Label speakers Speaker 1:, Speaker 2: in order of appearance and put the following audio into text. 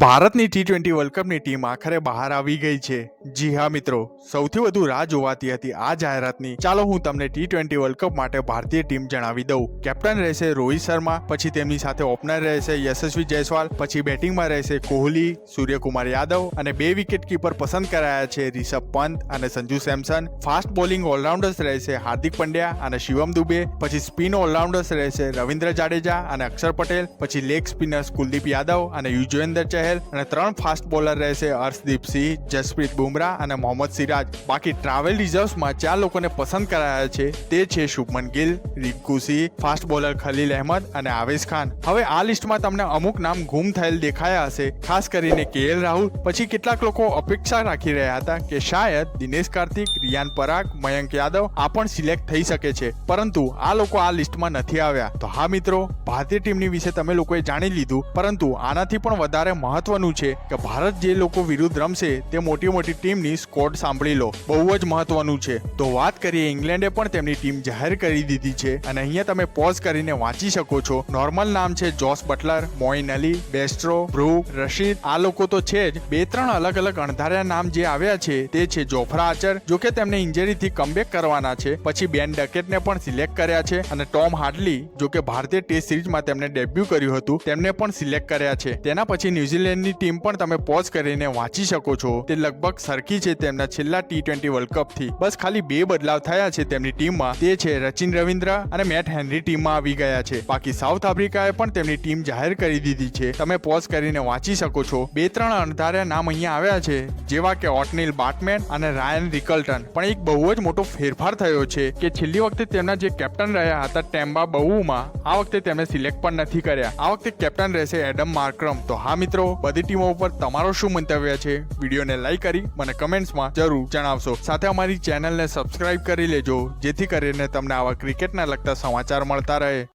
Speaker 1: ભારતની T twenty world કપની team આખરે બહાર આવી ગઈ છે. જી હા મિત્રો, સૌથી વધુ રાહ જોવાતી હતી આ જાહેરાતની. ચાલો હું તમને ટી ટ્વેન્ટી વર્લ્ડ કપ માટે ભારતીય ટીમ જણાવી દઉં. કેપ્ટન રહેશે રોહિત શર્મા, પછી તેમની સાથે ઓપનર રહેશે યશસ્વી જયસ્વાલ, પછી બેટિંગમાં રહેશે કોહલી, સૂર્યકુમાર યાદવ અને બે વિકેટ કીપર પસંદ કરાયા છે રિષભ પંત અને Sanju Samson. Fast bowling all rounders રહેશે હાર્દિક પંડ્યા અને શિવમ દુબે, પછી સ્પિન ઓલરાઉન્ડર્સ રહેશે રવિન્દ્ર જાડેજા અને અક્ષર પટેલ, પછી લેગ સ્પિનર્સ કુલદીપ યાદવ અને યુજવેન્દ્ર ચહેલ. અને ત્રણ ફાસ્ટ બોલર રહેશે હર્ષદીપ સિંહ, જસપ્રીત બુમરાહ અને મોહમ્મદ સિરાજ. બાકી ટ્રાવેલ રિઝર્વ્સમાં ચાર લોકોને પસંદ કરાયા છે. તે છે શુભમન ગિલ રિંકુ સિંહ, ફાસ્ટ બોલર ખલીલ અહેમદ અને આવેશ ખાન. હવે આ લિસ્ટમાં તમને અમુક નામ ગુમ થયેલ દેખાયા હશે. ખાસ કરીને કેએલ રાહુલ, પછી કેટલાક લોકો અપેક્ષા રાખી રહ્યા હતા કે શાયદ દિનેશ કાર્તિક, રિયાન પરાગ, મયંક યાદવ આ પણ સિલેક્ટ થઈ શકે છે. પરંતુ આ લોકો આ લિસ્ટમાં નથી આવ્યા. તો હા મિત્રો, ભારતીય ટીમની વિશે તમે લોકોએ જાણી લીધું. પરંતુ આનાથી પણ વધારે મહત્વનું છે કે ભારત જે લોકો વિરુદ્ધ રમશે, તે મોટી મોટી ટીમની સ્કોડ સાંભળી લો. બહુ જ મહત્વનું છે. તો વાત કરીએ ઇંગ્લેન્ડે પણ તેમની ટીમ જાહેર કરી દીધી છે અને અહીંયા તમે પોઝ કરીને વાંચી શકો છો. નોર્મલ નામ છે Jos Buttler Moeen Ali Bairstow Brook Rashid આ લોકો તો છે જ. બે ત્રણ અલગ અલગ અણધાર્યા નામ જે આવ્યા છે, તે છે જોફરા આચર જોકે તેમને ઇન્જરીથી કમબેક કરવાના છે. પછી બેન ડકેટને પણ સિલેક્ટ કર્યા છે અને ટોમ હાર્ડલી જોકે ભારતીય ટેસ્ટ સિરીઝમાં તેમણે ડેબ્યુ કર્યું હતું, તેમને પણ સિલેક્ટ કર્યા છે. તેના પછી ન્યુઝીલેન્ડની ટીમ પણ તમે પોઝ કરીને વાંચી શકો છો. તે લગભગ સરખી છે તેમના છેલ્લા ટી ટ્વેન્ટી વર્લ્ડ કપથી બસ ખાલી બે બદલાવ થયા છે તેમની ટીમમાં. તે છે રચિન રવિન્દ્ર અને મેટ હેનરી ટીમમાં આવી ગયા છે. બાકી સાઉથ આફ્રિકાએ પણ તેમની ટીમ જાહેર કરી દીધી છે. તમે પોઝ કરીને વાંચી શકો છો. બે ત્રણ અણધાર્યા નામ અહીંયા આવ્યા છે, જેવા કે ઓટનિલ બાટમેન અને રાયન રિકલ્ટન. પણ એક બહુ જ મોટો ફેરફાર થયો છે કે છેલ્લી વખતે તેમના જે કેપ્ટન રહ્યા હતા ટેમ્બા બહુમાં, આ વખતે તેમને સિલેક્ટ પણ નથી કર્યા. આ વખતે કેપ્ટન રહેશે એડમ માર્ક્રમ. તો હા મિત્રો, બધી ટીમો ઉપર તમારો શું મંતવ્ય છે? વિડીયોને લાઈક કરી મને કમેન્ટ્સમાં જરૂર જણાવશો. સાથે અમારી ચેનલને સબસ્ક્રાઇબ કરી લેજો, જેથી કરીને તમને આવા ક્રિકેટના લગતા સમાચાર મળતા રહે.